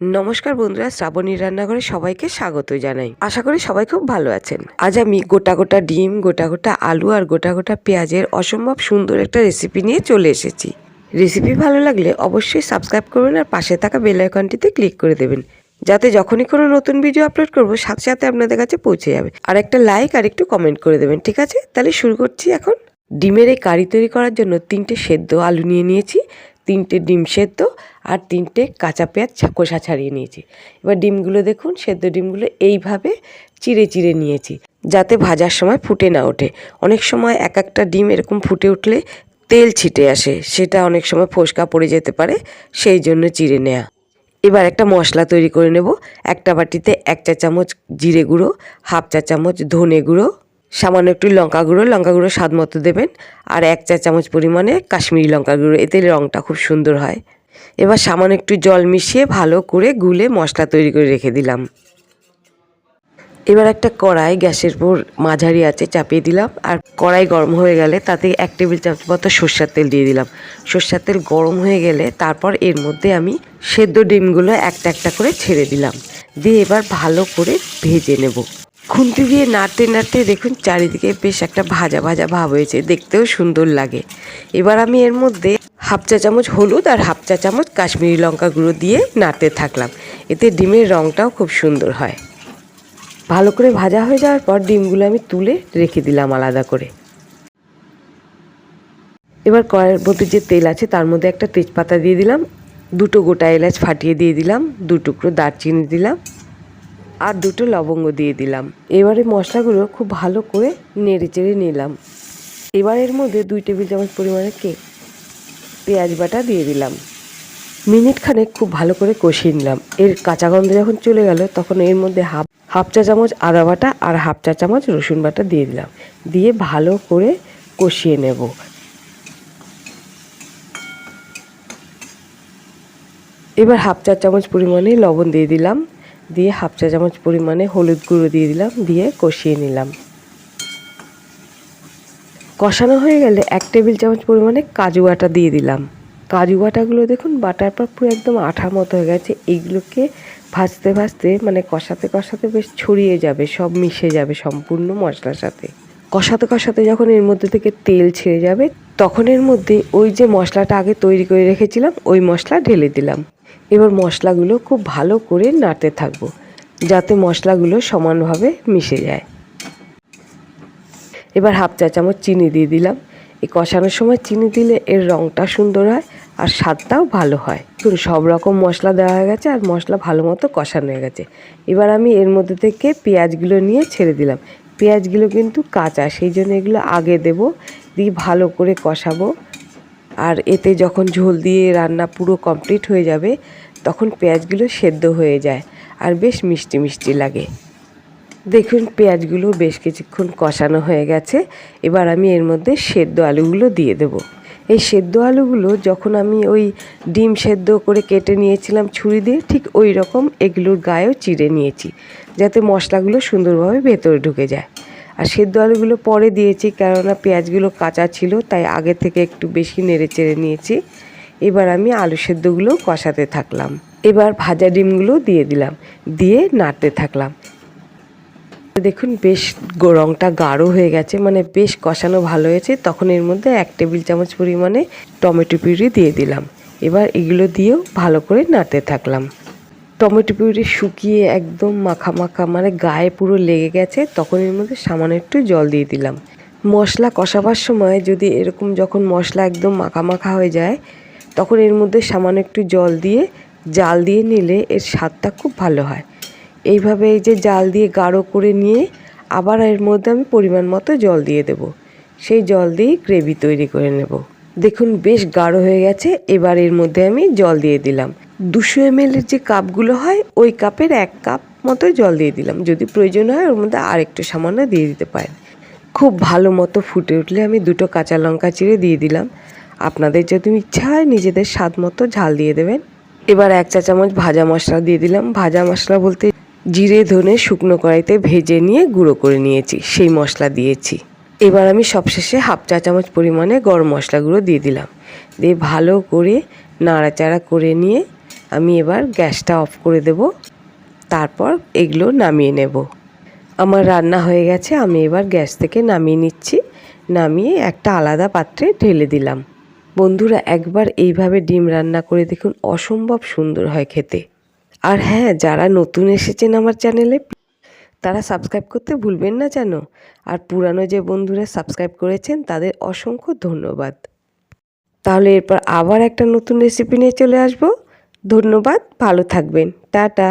নমস্কার বন্ধুরা শ্রাবণীর রান্নাঘরে সবাইকে স্বাগত জানাই। আশা করি সবাই খুব ভালো আছেন। আজ আমি গোটা গোটা ডিম, গোটা গোটা আলু আর গোটা গোটা পেঁয়াজের অসম্ভব সুন্দর একটা রেসিপি নিয়ে চলে এসেছি। রেসিপি ভালো লাগলে অবশ্যই সাবস্ক্রাইব করবেন আর পাশে থাকা বেল আইকনটিতে ক্লিক করে দেবেন। যাতে যখনই কোনো নতুন ভিডিও আপলোড করব, সাথে সাথে আপনাদের কাছে পৌঁছে যাবে। আর একটা লাইক আর একটু কমেন্ট করে দেবেন, ঠিক আছে? তাহলে শুরু করছি এখন। ডিমের এই কারি তৈরি করার জন্য তিনটে সেদ্ধ আলু নিয়ে নিয়েছি। তিনটে ডিম সেদ্ধ আর তিনটে কাঁচা পেঁয়াজ খোসা ছাড়িয়ে নিয়েছি। এবার ডিমগুলো দেখুন, সেদ্ধ ডিমগুলো এইভাবে চিড়ে চিড়ে নিয়েছি যাতে ভাজার সময় ফুটে না ওঠে। অনেক সময় এক একটা ডিম এরকম ফুটে উঠলে তেল ছিটে আসে, সেটা অনেক সময় ফোসকা পড়ে যেতে পারে, সেই জন্য চিড়ে নেওয়া এবার একটা মশলা তৈরি করে নেব, একটা বাটিতে এক চা চামচ জিরে গুঁড়ো, হাফ চা চামচ ধনে গুঁড়ো সামান্য একটু লঙ্কা গুঁড়ো লঙ্কা গুঁড়ো স্বাদ মতো দেবেন। আর এক চা চামচ পরিমাণে কাশ্মীরি লঙ্কা গুঁড়ো, এতে রঙটা খুব সুন্দর হয়। এবার সামান্য একটু জল মিশিয়ে ভালো করে গুলে মশলা তৈরি করে রেখে দিলাম। এবার একটা কড়াই, গ্যাসের উপর মাঝারি আছে চাপিয়ে দিলাম। আর কড়াই গরম হয়ে গেলে তাতে এক টেবিল চামচ মতো সর্ষার তেল দিয়ে দিলাম। সর্ষার তেল গরম হয়ে গেলে তারপর এর মধ্যে আমি সেদ্ধ ডিমগুলো একটা একটা করে ছেড়ে দিলাম। দিয়ে এবার ভালো করে ভেজে নেব। খুন্তি দিয়ে নাড়তে নাড়তে দেখুন চারিদিকে বেশ একটা ভাজা ভাজা ভাব হয়েছে, দেখতেও সুন্দর লাগে। এবার আমি এর মধ্যে হাফ চা চামচ হলুদ আর হাফ চা চামচ কাশ্মীরি লঙ্কা গুঁড়ো দিয়ে নাড়তে থাকলাম। এতে ডিমের রঙটাও খুব সুন্দর হয়। ভালো করে ভাজা হয়ে যাওয়ার পর ডিমগুলো আমি তুলে রেখে দিলাম আলাদা করে। এবার কড়াইয়ের মধ্যে যে তেল আছে তার মধ্যে একটা তেজপাতা দিয়ে দিলাম, দুটো গোটা এলাচ ফাটিয়ে দিয়ে দিলাম দু টুকরো দারচিনি দিলাম। আর দুটো লবঙ্গ দিয়ে দিলাম। এবারে মশলাগুলো খুব ভালো করে নেড়ে চেড়ে নিলাম। এবার এর মধ্যে দুই টেবিল চামচ পরিমাণে কেক পেঁয়াজ বাটা দিয়ে দিলাম। মিনিট খানেক খুব ভালো করে কষিয়ে নিলাম। এর কাঁচা গন্ধ যখন চলে গেল, তখন এর মধ্যে হাফ হাফ চা চামচ আদা বাটা আর হাফ চা চামচ রসুন বাটা দিয়ে দিলাম। দিয়ে ভালো করে কষিয়ে নেব। এবার হাফ চা চামচ পরিমাণে লবণ দিয়ে দিলাম। দিয়ে হাফ চা চামচ পরিমাণে হলুদ গুঁড়ো দিয়ে দিলাম, দিয়ে কষিয়ে নিলাম। কষানো হয়ে গেলে এক টেবিল চামচ পরিমাণে কাজু বাটা দিয়ে দিলাম। কাজু বাটাগুলো দেখুন, বাটার পর পুরো একদম আঠা মতো হয়ে গেছে। এইগুলোকে ভাজতে ভাজতে মানে কষাতে কষাতে বেশ ছড়িয়ে যাবে, সব মিশে যাবে সম্পূর্ণ মশলার সাথে। কষাতে কষাতে যখন এর মধ্যে থেকে তেল ছেড়ে যাবে, তখন এর মধ্যে ওই যে মশলাটা আগে তৈরি করে রেখেছিলাম, ওই মশলা ঢেলে দিলাম। এবার মশলাগুলো খুব ভালো করে নাড়তে থাকব, যাতে মশলাগুলো সমানভাবে মিশে যায়। এবার হাফ চা চামচ চিনি দিয়ে দিলাম। এই কষানোর সময় চিনি দিলে এর রঙটা সুন্দর হয় আর স্বাদটাও ভালো হয়। তো সব রকম মশলা দেওয়া হয়ে গেছে আর মশলা ভালো মতো কষানো হয়ে গেছে। এবার আমি এর মধ্যে থেকে পেঁয়াজগুলো নিয়ে ছেড়ে দিলাম। পেঁয়াজগুলো কিন্তু কাঁচা, সেই জন্য এগুলো আগে দেব, দিয়ে ভালো করে কষাবো। আর এতে যখন ঝোল দিয়ে রান্না পুরো কমপ্লিট হয়ে যাবে, তখন পেঁয়াজগুলো সেদ্ধ হয়ে যায় আর বেশ মিষ্টি মিষ্টি লাগে। দেখুন, পেঁয়াজগুলো বেশ কিছুক্ষণ কষানো হয়ে গেছে। এবার আমি এর মধ্যে সেদ্ধ আলুগুলো দিয়ে দেব। এই সেদ্ধ আলুগুলো যখন আমি ওই ডিম সেদ্ধ করে কেটে নিয়েছিলাম ছুরি দিয়ে, ঠিক ওই রকম এগুলোর গায়েও চিড়ে নিয়েছি, যাতে মশলাগুলো সুন্দরভাবে ভেতরে ঢুকে যায়। আর সেদ্ধ আলুগুলো পরে দিয়েছি কেননা পেঁয়াজগুলো কাঁচা ছিল, তাই আগে থেকে একটু বেশি নেড়ে চেড়ে নিয়েছি। এবার আমি আলু সেদ্ধগুলো কষাতে থাকলাম। এবার ভাজা ডিমগুলো দিয়ে দিলাম, দিয়ে নাড়তে থাকলাম। দেখুন, বেশ রঙটা গাঢ় হয়ে গেছে মানে বেশ কষানো ভালো হয়েছে। তখন এর মধ্যে এক টেবিল চামচ পরিমাণে টমেটো পিউরি দিয়ে দিলাম। এবার এগুলো দিয়েও ভালো করে নাড়তে থাকলাম। টমেটো পিউরি শুকিয়ে একদম মাখা মাখা মানে গায়ে পুরো লেগে গেছে, তখন এর মধ্যে সামান্য একটু জল দিয়ে দিলাম। মশলা কষাবার সময় যদি এরকম যখন মশলা একদম মাখা মাখা হয়ে যায়, তখন এর মধ্যে সামান্য একটু জল দিয়ে, জাল দিয়ে নিলে এর স্বাদটা খুব ভালো হয়। এইভাবে এই যে জাল দিয়ে গাঢ় করে নিয়ে, আবার এর মধ্যে আমি পরিমাণ মতো জল দিয়ে দেব। সেই জল দিয়েই গ্রেভি তৈরি করে নেব। দেখুন, বেশ গাঢ় হয়ে গেছে, এবার এর মধ্যে আমি জল দিয়ে দিলাম। দুশো এম এর যে কাপগুলো হয়, ওই কাপের এক কাপ মতো জল দিয়ে দিলাম। যদি প্রয়োজন হয়, ওর মধ্যে আর একটু সামান্য দিয়ে দিতে পারেন। খুব ভালো মতো ফুটে উঠলে আমি দুটো কাঁচা লঙ্কা চিড়ে দিয়ে দিলাম। আপনাদের যদি ইচ্ছা হয়, নিজেদের স্বাদ মতো ঝাল দিয়ে দেবেন। এবার এক চা চামচ ভাজা মশলা দিয়ে দিলাম। ভাজা মশলা বলতে জিরে, ধনে, শুকনো কড়াইতে ভেজে নিয়ে গুঁড়ো করে নিয়েছি। সেই মশলা দিয়েছি। এবার আমি সবশেষে হাফ চা চামচ পরিমাণে গরম মশলা গুঁড়ো দিয়ে দিলাম। দিয়ে ভালো করে নাড়াচাড়া করে নিয়ে আমি এবার গ্যাসটা অফ করে দেব। তারপর এগুলো নামিয়ে নেব। আমার রান্না হয়ে গেছে, আমি এবার গ্যাস থেকে নামিয়ে নিচ্ছি। নামিয়ে একটা আলাদা পাত্রে ঢেলে দিলাম। বন্ধুরা, একবার এইভাবে ডিম রান্না করে দেখুন, অসম্ভব সুন্দর হয় খেতে। আর হ্যাঁ যারা নতুন এসেছেন আমার চ্যানেলে, তারা সাবস্ক্রাইব করতে ভুলবেন না যেন। আর পুরানো যে বন্ধুরা সাবস্ক্রাইব করেছেন, তাদের অসংখ্য ধন্যবাদ। তাহলে এরপর আবার একটা নতুন রেসিপি নিয়ে চলে আসব। ধন্যবাদ ভালো থাকবেন। টাটা।